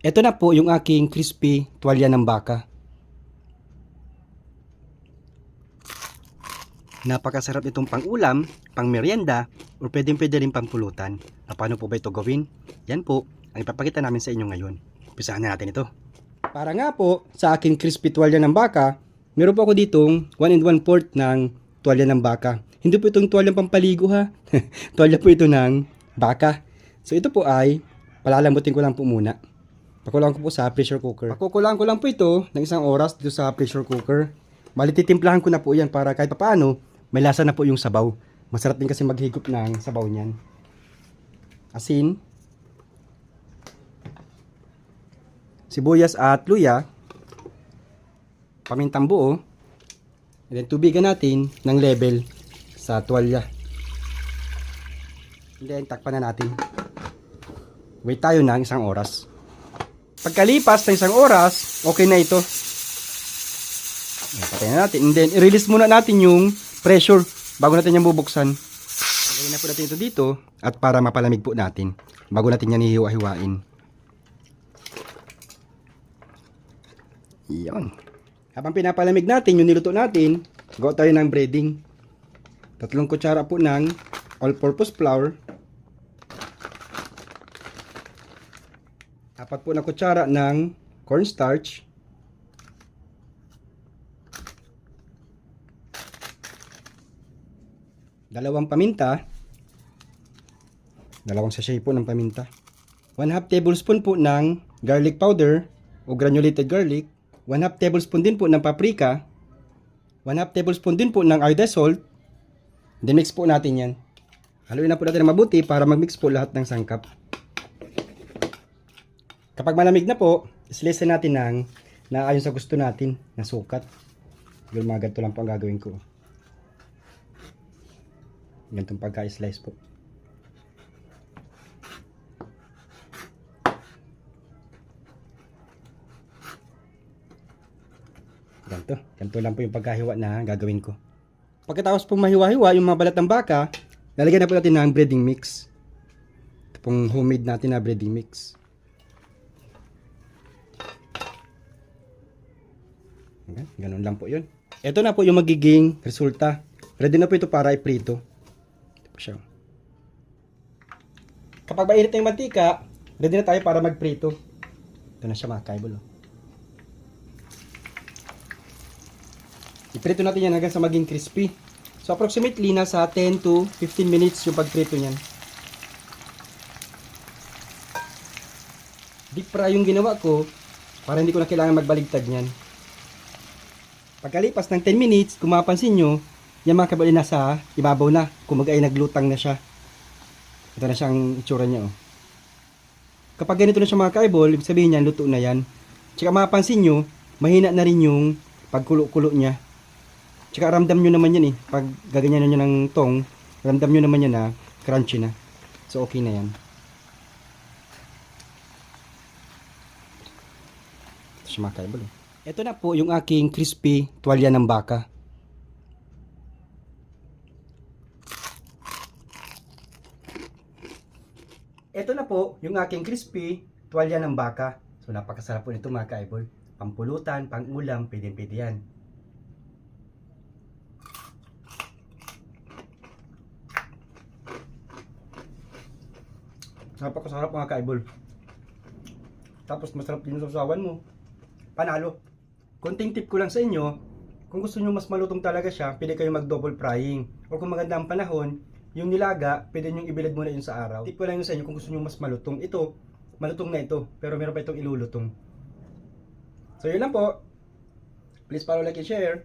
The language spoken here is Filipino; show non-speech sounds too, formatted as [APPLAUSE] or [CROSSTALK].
Ito na po yung aking crispy tuwalya ng baka. Napakasarap itong pang-ulam, pang-merienda, o pwedeng pwede rin pang-pulutan. Na paano po ba ito gawin? Yan po, ang ipapakita namin sa inyo ngayon. Umpisahan na natin ito. Para nga po, sa aking crispy tuwalya ng baka, meron po ako ditong 1 and 1 fourth ng tuwalya ng baka. Hindi po itong tuwalyang pampaligo ha. [LAUGHS] tuwalya po ito ng baka. So ito po ay, palalambutin ko lang po muna. Pakulang ko po sa pressure cooker. Pakukulaan ko lang po ito ng isang oras dito sa pressure cooker. Bali, titimplahan ko na po yan para kahit papaano, may lasa na po yung sabaw. Masarap din kasi maghigop ng sabaw niyan. Asin. Sibuyas at luya. Pamintang buo. And then tubigan natin ng level sa tuwalya. And then takpan na natin. Wait tayo ng isang oras. Pagkalipas ng isang oras, okay na ito. Patayin na natin. And then, i-release muna natin yung pressure bago natin yung bubuksan. Lagyan na po natin ito dito at para mapalamig po natin bago natin yan hihiwa-hiwain. Iyon. Habang pinapalamig natin yung niluto natin, gawa tayo ng breading. Tatlong kutsara po ng all-purpose flour. Apat po na kutsara ng cornstarch. Dalawang paminta. Dalawang sachet po ng paminta. 1 half tablespoon po ng garlic powder o granulated garlic. 1 half tablespoon din po ng paprika. 1 half tablespoon din po ng iodized. Then mix po natin yan. Haluin na po natin ng mabuti para mag-mix po lahat ng sangkap. Kapag malamig na po, slice na natin ng naayon sa gusto natin na sukat. Yung mga ganito lang po ang gagawin ko. Ganitong pagka-slice po. Ganito. Ganito lang po yung pagkahiwa na gagawin ko. Pagkatapos po mahiwa-hiwa yung mga balat ng baka, lalagyan na po natin ng breading mix. Ito pong homemade natin na breading mix. Ayan, Ganun lang po yun. Ito na po yung magiging resulta. Ready na po ito para iprito. Ito po siya. Kapag mainit na yung mantika, ready na tayo para magprito. Ito na siya mga kaibol. oh. Iprito natin yan hanggang sa maging crispy. So approximately nasa 10 to 15 minutes yung pagprito niyan. Deep fry yung ginawa ko para hindi ko na kailangan magbaligtad niyan. Pagkalipas ng 10 minutes, kung mapapansin nyo, yan mga kabali nasa ibabaw na. Kumaga ay naglutang na siya. Ito na siyang itsura niya. Oh. Kapag ganito na siya mga kaibol, ibig sabihin niyan, luto na yan. Tsaka mapapansin nyo, mahina na rin yung pagkulo-kulo niya. Tsaka ramdam nyo naman yan eh. Pag gaganyan nyo ng tong, ramdam nyo naman yan na crunchy na. So okay na yan. Ito siya mga kaibol. oh. Ito na po yung aking crispy tuwalya ng baka. Ito na po yung aking crispy tuwalya ng baka. So napakasarap po nito mga kaibol. Pampulutan, pangulam, pwede-pwede yan. Napakasarap mga kaibol. Tapos masarap din sa sawan mo. Panalo. Konting tip ko lang sa inyo, kung gusto nyo mas malutong talaga siya, pwede kayo mag double frying. O kung maganda ang panahon, yung nilaga, pwede nyo ibilad muna yun sa araw. Tip ko lang yun sa inyo kung gusto nyo mas malutong. Ito, malutong na ito, pero meron pa itong ilulutong. So yun lang po. Please follow, like, and share.